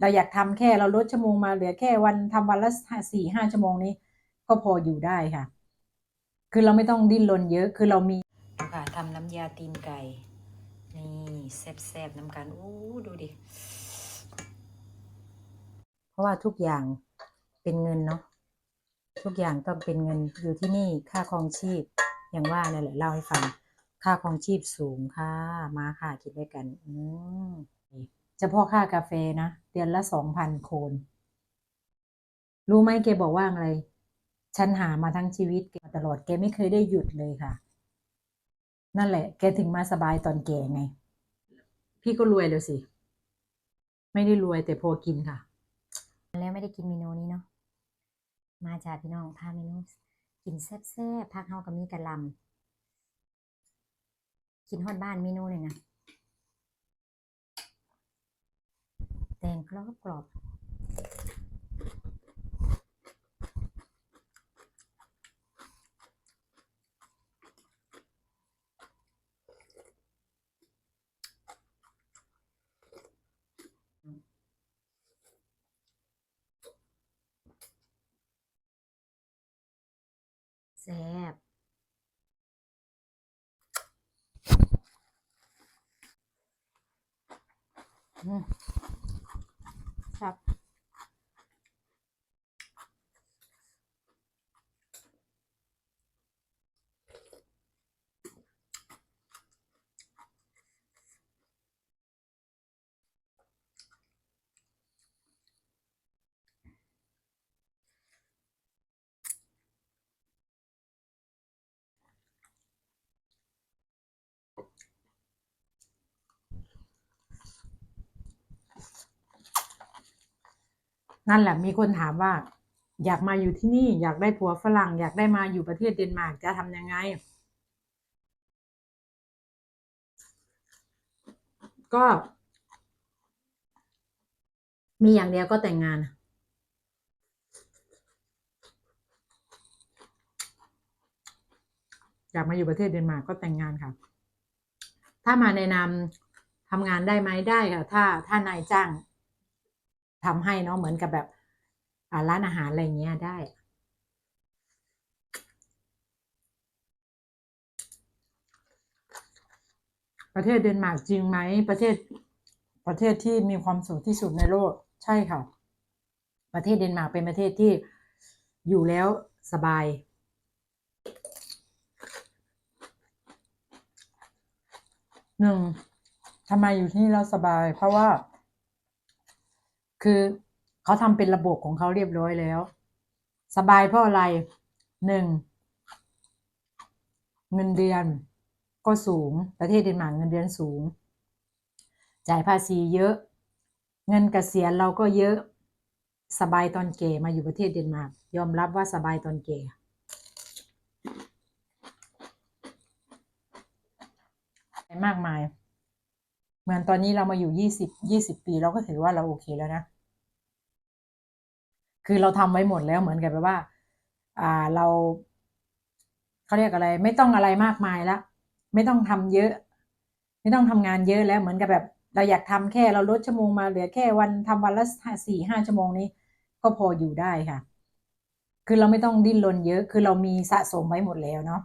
เราอยากทำแค่เราลดชั่วโมงมาเหลือแค่วันทำวันละสี่ห้าชั่วโมงนี้ ก็พออยู่ได้ค่ะ คือเราไม่ต้องดิ้นรนเยอะคือเรามีค่ะทำน้ำยาตีนไก่ นี่แซ่บๆน้ำกันอู้ดูดิ เพราะว่าทุกอย่างเป็นเงินเนาะทุกอย่างต้องเป็นเงินอยู่ที่นี่ค่าครองชีพ อย่างว่านั่นแหละเล่าให้ฟัง ค่าครองชีพสูงค่ะ มาค่ะ คิดด้วยกัน อืม เฉพาะค่ากาแฟนะ เดือนละสองพันโคน รู้ไหมแกบอกว่าอะไร ฉันหามาทั้งชีวิตแกตลอดแกไม่เคยได้หยุดเลยค่ะ นั่นแหละ แกถึงมาสบายตอนแก่ไง พี่ก็รวยแล้วสิ ไม่ได้รวยแต่พอกินค่ะ แล้วไม่ได้กินเมนูนี้เนาะมาจากพี่น้องพาเมนูกินแซ่บๆพักเฮากับมีกะลำกินฮอดบ้านเมนูหนึ่งนะแต งกรอบกรอบแซ่บอืมครับ นั่นแหละมีคนถามว่า อยากมาอยู่ที่นี่ อยากได้ผัวฝรั่ง อยากได้มาอยู่ประเทศเดนมาร์กจะทำยังไง ก็ มีอย่างเดียวก็แต่งงานอยากมาอยู่ประเทศเดนมาร์กก็แต่งงานค่ะ ถ้ามาในนามทำงานได้ไหมได้ค่ะ ถ้าถ้านายจ้าง ทำให้เนาะเหมือนกับแบบร้านอาหารอะไรเงี้ยได้ ประเทศเดนมาร์กจริงไหมประเทศประเทศที่มีความสุขที่สุดในโลกใช่ค่ะ ประเทศเดนมาร์กเป็นประเทศที่อยู่แล้วสบายหนึ่งทำไมอยู่ที่นี่เราสบาย เพราะว่า คือเขาทำเป็นระบบของเขาเรียบร้อยแล้ว สบายเพราะอะไรหนึ่งเงินเดือนก็สูงประเทศเดนมาร์กเงินเดือนสูง จ่ายภาษีเยอะ เงินเกษียณเราก็เยอะสบายตอนแก่มาอยู่ประเทศเดนมาร์กยอมรับว่าสบายตอนแก่มากมาย เหมือนตอนนี้เรามาอยู่ยี่สิบยี่สิบปีเราก็ถือว่าเราโอเคแล้วนะ คือเราทำไว้หมดแล้วเหมือนกับแบบว่า อ่าเราเขาเรียกอะไร ไม่ต้องอะไรมากมายละไม่ต้องทำเยอะ ไม่ต้องทำงานเยอะแล้วเหมือนกับแบบ เราอยากทำแค่เราลดชั่วโมงมาเหลือแค่วันทำวันละสี่ห้าชั่วโมงนี้ ก็พออยู่ได้ค่ะ คือเราไม่ต้องดิ้นรนเยอะ คือเรามีสะสมไว้หมดแล้วเนาะ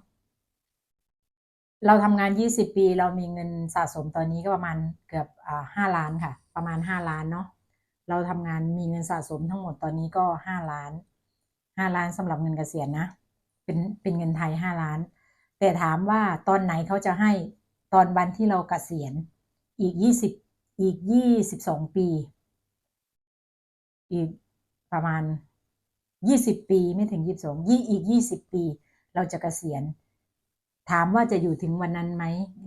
เราทำงานยี่สิบปี เรามีเงินสะสมตอนนี้ก็ประมาณเกือบอ่าห้าล้านค่ะ ประมาณห้าล้านเนาะ เราทำงานมีเงินสะสมทั้งหมดตอนนี้ก็ห้าล้านห้าล้านสำหรับเงินเกษียณนะ เป็นเป็นเงินไทยห้าล้าน แต่ถามว่าตอนไหนเขาจะให้ตอนวันที่เราเกษียณอีกยี่สิบอีกยี่สิบสองปี อีกประมาณยี่สิบปีไม่ถึงยี่สิบสองยี่อีกยี่สิบปี เราจะเกษียณ ถามว่าจะอยู่ถึงวันนั้นไหม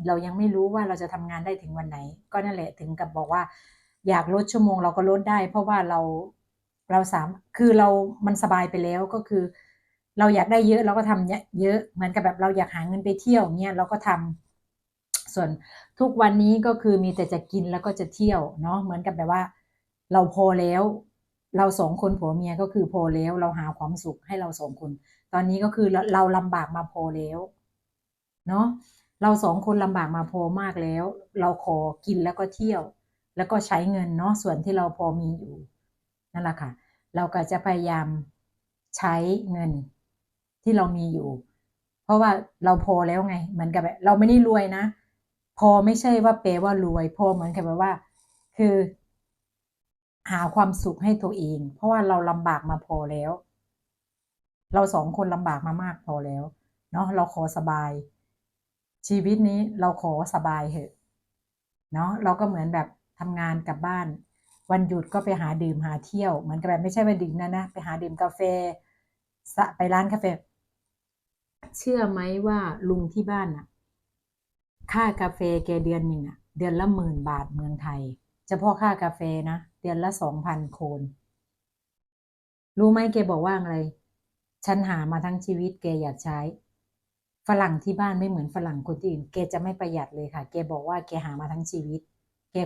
เรายังไม่รู้ว่าเราจะทำงานได้ถึงวันไหน ก็นั่นแหละถึงกับบอกว่า อยากลดชั่วโมงเราก็ลดได้ เพราะว่าเราเราสามคือเรามันสบายไปแล้วก็คือ เราอยากได้เยอะเราก็ทำเยอะเหมือนกับแบบเราอยากหาเงินไปเที่ยวเงี้ยเราก็ทำส่วนทุกวันนี้ก็คือมีแต่จะกินแล้วก็จะเที่ยวเนาะเหมือนกับแบบว่า เราพอแล้ว เราสองคนผัวเมียก็คือพอแล้วเราหาความสุขให้เราสองคน ตอนนี้ก็คือเราเราลำบากมาพอแล้วเนาะเราสองคนลำบากมาพอมากแล้ว เราขอกินแล้วก็เที่ยว แล้วก็ใช้เงินเนาะส่วนที่เราพอมีอยู่นั่นแหละค่ะ เราก็จะพยายามใช้เงินที่เรามีอยู่ เพราะว่าเราพอแล้วไง เหมือนกับแบบเราไม่ได้รวยนะ พอไม่ใช่ว่าแปลว่ารวย พอเหมือนกับแบบว่า คือ หาความสุขให้ตัวเอง เพราะว่าเราลำบากมาพอแล้ว เราสองคนลำบากมามากพอแล้วเนาะเราขอสบาย ชีวิตนี้เราขอสบายเถอะเนาะเราก็เหมือนแบบ ทำงานกลับบ้าน วันหยุดก็ไปหาดื่มหาเที่ยว เหมือนกับแบบไม่ใช่ไปดื่มนะนะ ไปหาดื่มกาแฟะไปร้านกาแฟ เชื่อไหมว่าลุงที่บ้านน่ะ ค่ากาแฟแกเดือนหนึ่งอะ เดือนละหมื่นบาทเมืองไทย เฉพาะค่ากาแฟนะ เดือนละสองพันโคน รู้ไหมแกบอกว่าอะไร ฉันหามาทั้งชีวิตแกอยากใช้ ฝรั่งที่บ้านไม่เหมือนฝรั่งคนอื่น แกจะไม่ประหยัดเลยค่ะ แกบอกว่าแกหามาทั้งชีวิต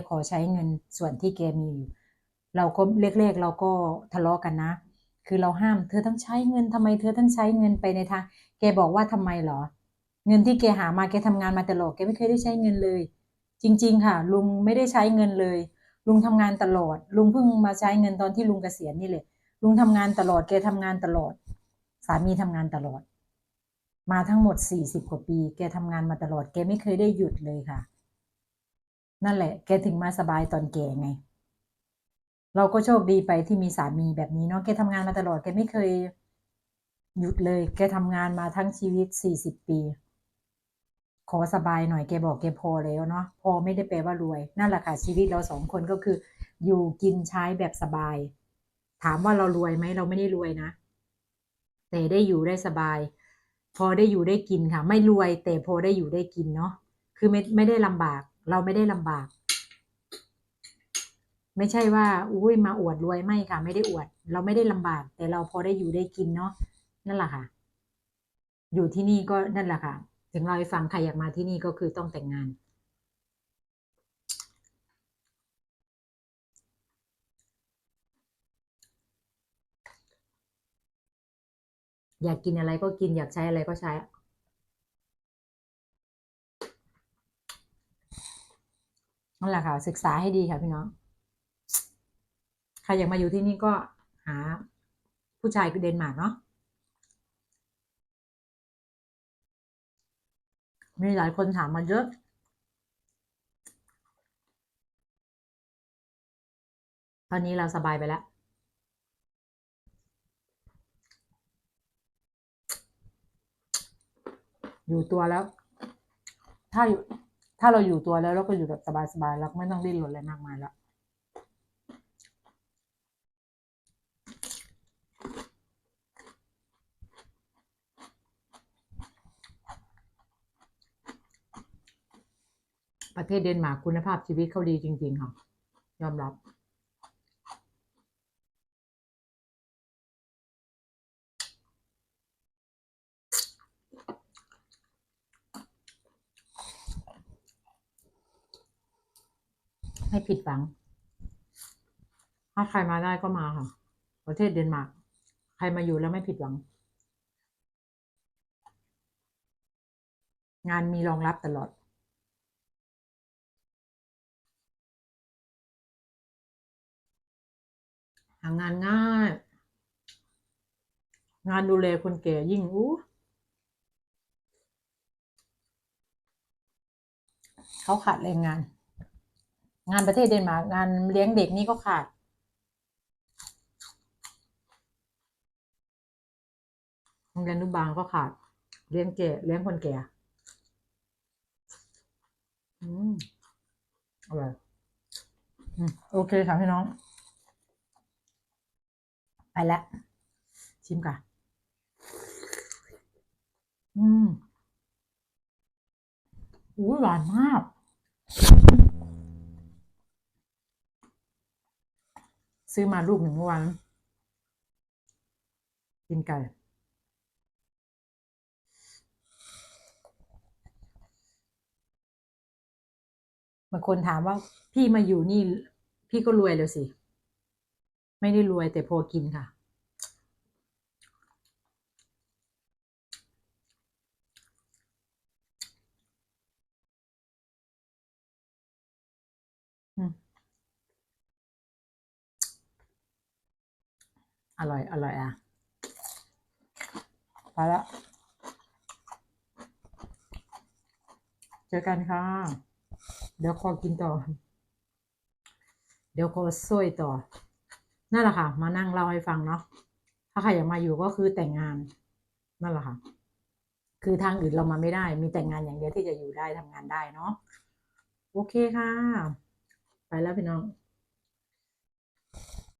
ขอใช้เงินส่วนที่แกมีอยู่ เราก็เล็กๆเราก็ทะเลาะกันนะ คือเราห้ามเธอต้องใช้เงินทำไมเธอต้องใช้เงินไปในทาง แกบอกว่าทำไมเหรอ เงินที่แกหามาแกทำงานมาตลอดแกไม่เคยได้ใช้เงินเลย จริง ๆ ค่ะ ลุงไม่ได้ใช้เงินเลย ลุงทำงานตลอด ลุงเพิ่งมาใช้เงินตอนที่ลุงเกษียณนี่แหละลุงทำงานตลอดแกทำงานตลอด สามีทำงานตลอด มาทั้งหมดสี่สิบกว่าปี แกทำงานมาตลอด แกไม่เคยได้หยุดเลยค่ะ นั่นแหละ แกถึงมาสบายตอนแก่ไง เราก็โชคดีไปที่มีสามีแบบนี้เนาะแกทำงานมาตลอดแกไม่เคย หยุดเลย แกทำงานมาทั้งชีวิตสี่สิบปี ขอสบายหน่อยแกบอกแกพอแล้วเนาะพอไม่ได้แปลว่ารวย นั่นแหละค่ะชีวิตเราสองคนก็คือ อยู่กินใช้แบบสบาย ถามว่าเรารวยไหมเราไม่ได้รวยนะแต่ได้อยู่ได้สบาย พอได้อยู่ได้กินค่ะ ไม่รวยแต่พอได้อยู่ได้กินเนาะคือไม่ไม่ได้ลำบาก เราไม่ได้ลำบาก ไม่ใช่ว่า อุ้ยมาอวดรวยไม่ค่ะ ไม่ได้อวด เราไม่ได้ลำบาก แต่เราพอได้อยู่ได้กินเนาะนั่นแหละค่ะ อยู่ที่นี่ก็นั่นแหละค่ะ ถึงเราให้ฟังใครอยากมาที่นี่ก็คือต้องแต่งงานอยากกินอะไรก็กินอยากใช้อะไรก็ใช้ นั่นแหละค่ะ ศึกษาให้ดีค่ะพี่น้องใครอยากมาอยู่ที่นี่ก็หาผู้ชายเดนมาร์กเนาะมีหลายคนถามมาเยอะตอนนี้เราสบายไปแล้วอยู่ตัวแล้ว ถ้าอยู่ ถ้าเราอยู่ตัวแล้วเราก็อยู่แบบสบายๆแล้วไม่ต้องดิ้นรนอะไรมากมายละประเทศเดนมาร์กคุณภาพชีวิตเขาดีจริง ๆ ค่ะ ยอมรับ ไม่ผิดหวัง ถ้าใครมาได้ก็มาค่ะ ประเทศเดนมาร์กใครมาอยู่แล้วไม่ผิดหวัง งานมีรองรับตลอดหางานง่าย งานดูแลคนแก่ยิ่งอู้เขาขาดแรงงาน งานประเทศเดนมาร์กงานเลี้ยงเด็กนี่ก็ขาด โรงเรียนอนุบาลก็ขาด เลี้ยงแก่เลี้ยงคนแก่ อืมอร่อยโอเคค่ะพี่น้อง ไปแล้วชิมก่อนอืมอุ้ยหวานมาก ซื้อมาลูกหนึ่งเมื่อวานกินไก่บางคนถามว่าพี่มาอยู่นี่ พี่ก็รวยแล้วสิ ไม่ได้รวยแต่พอกินค่ะ อืม ร่อย อร่อยอะไปแล้วเจอกันค่ะ เดี๋ยวขอกินต่อ เดี๋ยวขอซวยต่อ นั่นแหละค่ะ มานั่งเล่าให้ฟังเนาะ ถ้าใครอยากมาอยู่ก็คือแต่งงาน นั่นแหละค่ะ คือทางอื่นเรามาไม่ได้ มีแต่งงานอย่างเดียวที่จะอยู่ได้ทำงานได้เนาะ โอเคค่ะ ไปแล้วพี่น้อง